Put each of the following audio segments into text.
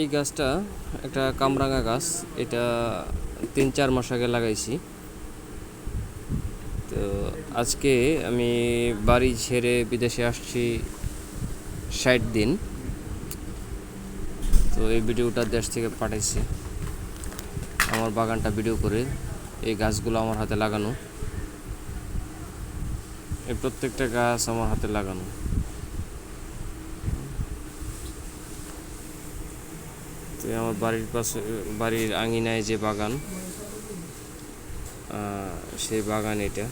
এই গাছটা একটা কামরাঙা গাছ। এটা তিন চার মাস আগে লাগাইছি। তো আজকে আমি বাড়ি ছেড়ে বিদেশে আসছি ষাট দিন। তো এই ভিডিওটা দেশ থেকে পাঠাইছি। আমার বাগানটা ভিডিও করে এই গাছগুলো আমার হাতে লাগানো। এই প্রত্যেকটা গাছ আমার হাতে লাগানো। আমার বাড়ির পাশে, বাড়ির আঙিনায় যে বাগান সেই বাগান এটা।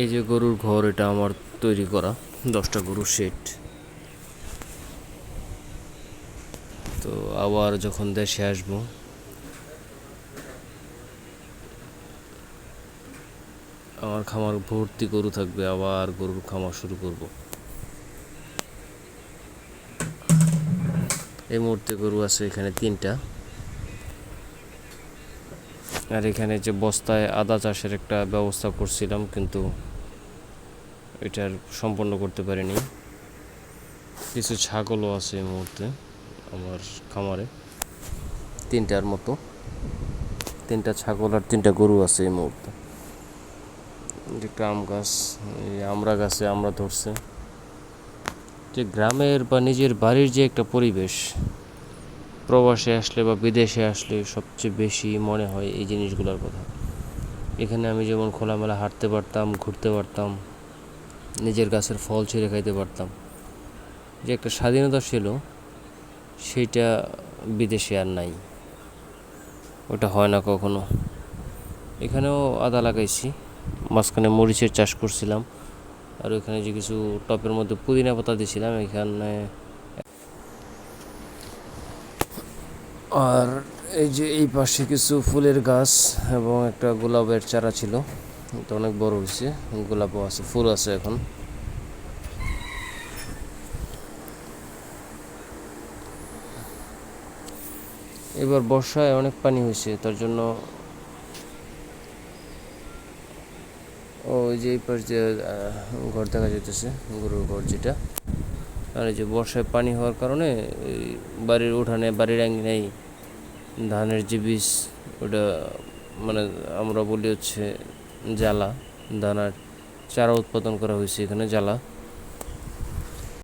এই যে গরুর ঘর, এটা আমার তৈরি করা, দশটা গরুর শেড তো আবার যখন দেশে আসব, আমার খামার ভর্তি গরু থাকবে, আবার গরুর খামার শুরু করব। এই মুহূর্তে গরু আছে এখানে তিনটা। আর এখানে যে বস্তায় আদা চাষের একটা ব্যবস্থা করছিলাম, কিন্তু এটার সম্পন্ন করতে পারিনি। কিছু ছাগলও আছে এই মুহূর্তে আমার খামারে। তিনটার মতো। তিনটা ছাগল আর তিনটা গরু আছে এই মুহূর্তে। একটা আম গাছ, এই আমরা গাছে আমরা ধরছে। যে গ্রামের বা নিজের বাড়ির যে একটা পরিবেশ, প্রবাসে আসলে বা বিদেশে আসলে সবচেয়ে বেশি মনে হয় এই জিনিসগুলোর কথা। এখানে আমি যেমন খোলামেলা হাঁটতে পারতাম, ঘুরতে পারতাম, নিজের গাছের ফল ছিঁড়ে খাইতে পারতাম। যে একটা স্বাধীনতা ছিল সেইটা বিদেশে আর নাই। ওটা হয় না কখনো। এখানেও আদা লাগাইছি, মাঝখানে মরিচের চাষ করছিলাম। আর ওইখানে যে কিছু টপের মধ্যে পুদিনা পাতা দিয়েছিলাম, এখানে আর এই যে এই পাশে কিছু ফুলের গাছ এবং একটা গোলাপের চারা ছিল। এটা অনেক বড় হয়েছে, গোলাপও আছে, ফুল আছে এখন। এবার বর্ষায় অনেক পানি হয়েছে, তার জন্য ওই যে এই পাশ দিয়ে ঘর দেখা যেতেছে গরুর ঘর যেটা। আর এই যে বর্ষায় পানি হওয়ার কারণে বাড়ির উঠানে, বাড়ির আঙ্গিনায় ধানের যে বীজ, ওটা মানে আমরা বলি হচ্ছে জ্বালা। দানার চারা উৎপাদন করা হয়েছে এখানে জ্বালা।